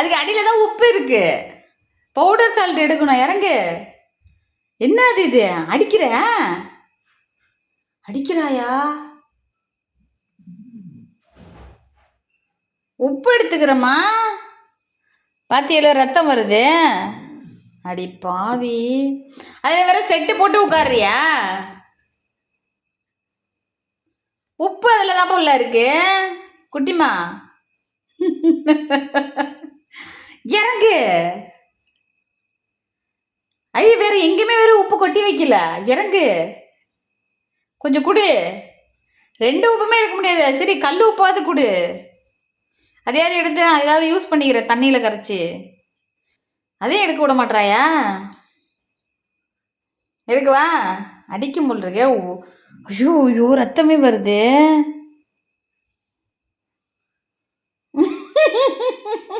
அதுக்கு அடியில் தான் உப்பு இருக்கு. பவுடர் சால்ட் எடுக்கணும் இறங்கு. என்ன அது இது? அடிக்கிற? அடிக்கிறாயா? உப்பு எடுத்துக்கிறேம்மா. பாத்தியில ரத்தம் வருது. அடி பாவி. அதில் வேற செட்டு போட்டு உட்காருறியா? உப்பு அதில் தான் போல இருக்கு. குட்டிமா ஐய வேற எங்கேயுமே வேற உப்பு கொட்டி வைக்கல. இறங்கு. கொஞ்சம் குடு. ரெண்டு உப்புமே எடுக்க முடியாது. சரி கல் உப்பாவது குடு. அதையாவது எடுத்து நான் ஏதாவது யூஸ் பண்ணிக்கிறேன் தண்ணியில் கரைச்சி. அதையும் எடுக்க விட மாட்றாயா? எடுக்கவா அடிக்க முடிருக்கே ஐயோ ஐயோ ரத்தமே வருது.